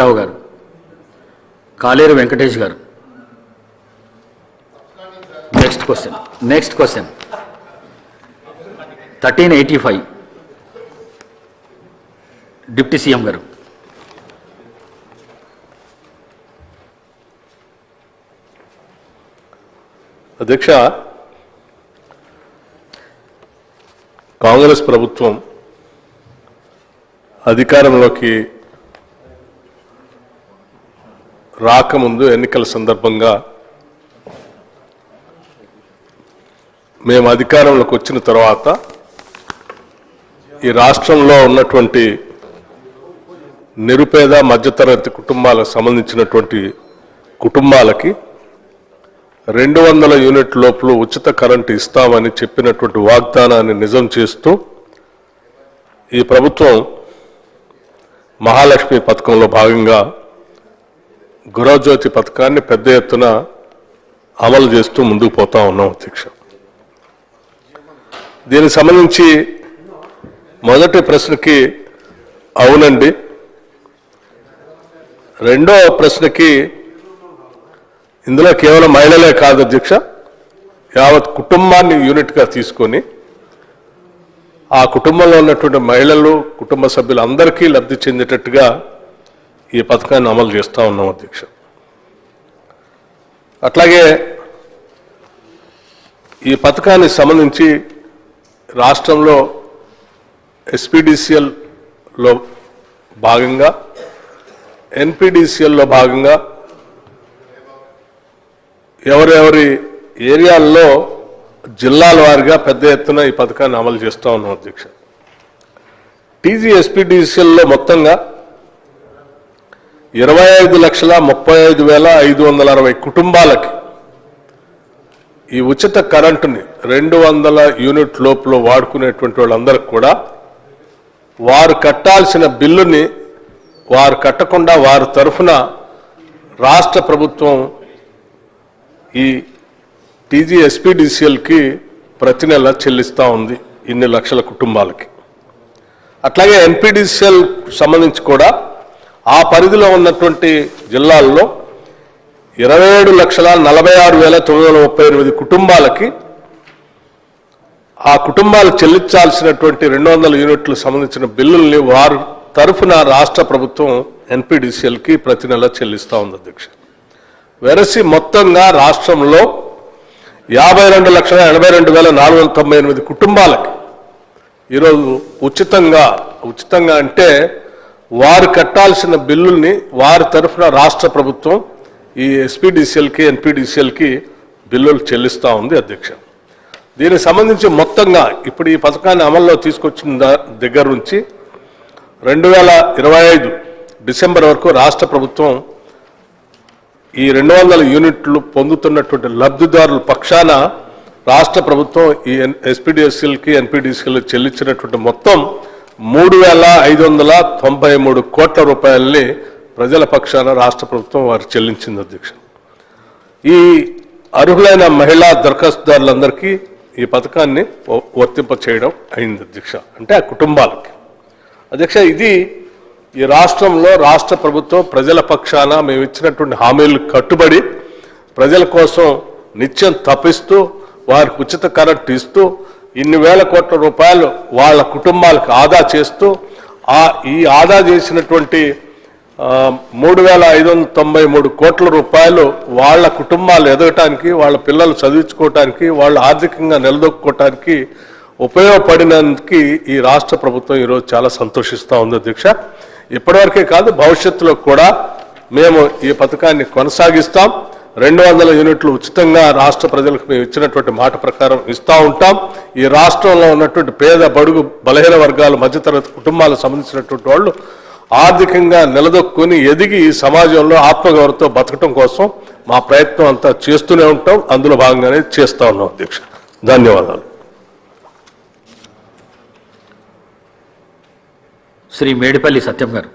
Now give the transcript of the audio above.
రావు గారు. కాలేరు వెంకటేష్ గారు. Next question next question thirteen eighty five deputy CM గారు. అధ్యక్ష కాంగ్రెస్ ప్రభుత్వం అధికారంలోకి రాకముందు ఎన్నికల సందర్భంగా మేము అధికారంలోకి వచ్చిన తర్వాత ఈ రాష్ట్రంలో ఉన్నటువంటి నిరుపేద మధ్యతరగతి కుటుంబాలకు సంబంధించినటువంటి కుటుంబాలకి రెండు వందల యూనిట్ లోపల ఉచిత కరెంటు ఇస్తామని చెప్పినటువంటి వాగ్దానాన్ని నిజం చేస్తూ ఈ ప్రభుత్వం మహాలక్ష్మి పథకంలో భాగంగా గురజ్యోతి పథకాన్ని పెద్ద ఎత్తున అమలు చేస్తూ ముందుకు పోతా ఉన్నాం అధ్యక్ష. దీనికి సంబంధించి మొదటి ప్రశ్నకి అవునండి. రెండో ప్రశ్నకి ఇందులో కేవలం మహిళలే కాదు అధ్యక్ష యావత్ కుటుంబాన్ని యూనిట్గా తీసుకొని ఆ కుటుంబంలో ఉన్నటువంటి మహిళలు కుటుంబ సభ్యులు అందరికీ లబ్ధి చెందేటట్టుగా ఈ పథకాన్ని అమలు చేస్తూ ఉన్నాం అధ్యక్ష. అట్లాగే ఈ పథకానికి సంబంధించి రాష్ట్రంలో ఎస్పీడీసీఎల్లో భాగంగా ఎన్పీడీసీఎల్లో భాగంగా ఎవరెవరి ఏరియాల్లో జిల్లాల వారిగా పెద్ద ఎత్తున ఈ పథకాన్ని అమలు చేస్తూ ఉన్నాం అధ్యక్ష. టీజీఎస్పీడీసీఎల్లో మొత్తంగా ఇరవై ఐదు లక్షల ముప్పై ఐదు వేల ఐదు వందల అరవై కుటుంబాలకి ఈ ఉచిత కరెంటుని రెండు వందల యూనిట్ లోపల వాడుకునేటువంటి వాళ్ళందరికి కూడా వారు కట్టాల్సిన బిల్లుని వారు కట్టకుండా వారి తరఫున రాష్ట్ర ప్రభుత్వం ఈ టీజీఎస్పీడీసీఎల్కి ప్రతి నెల చెల్లిస్తూ ఉంది ఇన్ని లక్షల కుటుంబాలకి. అట్లాగే ఎన్పీడీసీఎల్ సంబంధించి కూడా ఆ పరిధిలో ఉన్నటువంటి జిల్లాల్లో ఇరవై ఏడు లక్షల నలభై ఆరు వేల తొమ్మిది వందల ముప్పై ఎనిమిది కుటుంబాలకి ఆ కుటుంబాలు చెల్లించాల్సినటువంటి రెండు వందల యూనిట్లు సంబంధించిన బిల్లుల్ని వారు తరఫున రాష్ట్ర ప్రభుత్వం ఎన్పిడిసిఎల్కి ప్రతి నెల చెల్లిస్తూ ఉంది అధ్యక్ష. వెరసి మొత్తంగా రాష్ట్రంలో యాభై రెండు లక్షల ఎనభై రెండు వేల నాలుగు వందల తొంభై ఎనిమిది కుటుంబాలకి ఈరోజు ఉచితంగా ఉచితంగా అంటే వారు కట్టాల్సిన బిల్లుల్ని వారి తరఫున రాష్ట్ర ప్రభుత్వం ఈ ఎస్పీడీసీఎల్కి ఎన్పీడీసీఎల్కి బిల్లులు చెల్లిస్తూ ఉంది అధ్యక్ష. దీనికి సంబంధించి మొత్తంగా ఇప్పుడు ఈ పథకాన్ని అమల్లో తీసుకొచ్చిన ద- దగ్గర నుంచి రెండు వేల ఇరవై ఐదు డిసెంబర్ వరకు రాష్ట్ర ప్రభుత్వం ఈ రెండు వందల యూనిట్లు పొందుతున్నటువంటి లబ్ధిదారుల పక్షాన రాష్ట్ర ప్రభుత్వం ఈ ఎస్పీడిఎస్ఎల్కి ఎన్పీడీసీఎల్ చెల్లించినటువంటి మొత్తం మూడు వేల ఐదు వందల తొంభై మూడు కోట్ల రూపాయలని ప్రజల పక్షాన రాష్ట్ర ప్రభుత్వం వారు చెల్లించింది అధ్యక్ష. ఈ అర్హులైన మహిళా దరఖాస్తుదారులందరికీ ఈ పథకాన్ని వర్తింప చేయడం అయింది అధ్యక్ష. అంటే ఆ కుటుంబాలకి. అధ్యక్ష ఇది ఈ రాష్ట్రంలో రాష్ట్ర ప్రభుత్వం ప్రజల పక్షాన మేము ఇచ్చినటువంటి హామీలు కట్టుబడి ప్రజల కోసం నిత్యం తప్పిస్తూ వారికి ఉచిత కరెంట్ ఇస్తూ ఇన్ని వేల కోట్ల రూపాయలు వాళ్ళ కుటుంబాలకు ఆదా చేస్తూ ఆ ఈ ఆదా చేసినటువంటి మూడు వేల ఐదు వందల తొంభై మూడు కోట్ల రూపాయలు వాళ్ళ కుటుంబాలు ఎదగటానికి వాళ్ళ పిల్లలు చదివించుకోవటానికి వాళ్ళు ఆర్థికంగా నిలదొక్కుకోవటానికి ఉపయోగపడినందుకు ఈ రాష్ట్ర ప్రభుత్వం ఈరోజు చాలా సంతోషిస్తూ ఉంది దీక్ష. ఇప్పటివరకే కాదు భవిష్యత్తులో కూడా మేము ఈ పథకాన్ని కొనసాగిస్తాం. రెండు వందల యూనిట్లు ఉచితంగా రాష్ట్ర ప్రజలకు మేము ఇచ్చినటువంటి మాట ప్రకారం ఇస్తూ ఉంటాం. ఈ రాష్ట్రంలో ఉన్నటువంటి పేద బడుగు బలహీన వర్గాలు మధ్యతరగతి కుటుంబాలకు సంబంధించినటువంటి వాళ్ళు ఆర్థికంగా నిలదొక్కుని ఎదిగి ఈ సమాజంలో ఆత్మగౌరవంతో బతకటం కోసం మా ప్రయత్నం అంతా చేస్తూనే ఉంటాం. అందులో భాగంగానే చేస్తూ ఉన్నాం అధ్యక్ష. ధన్యవాదాలు. శ్రీ మేడిపల్లి సత్యం గారు.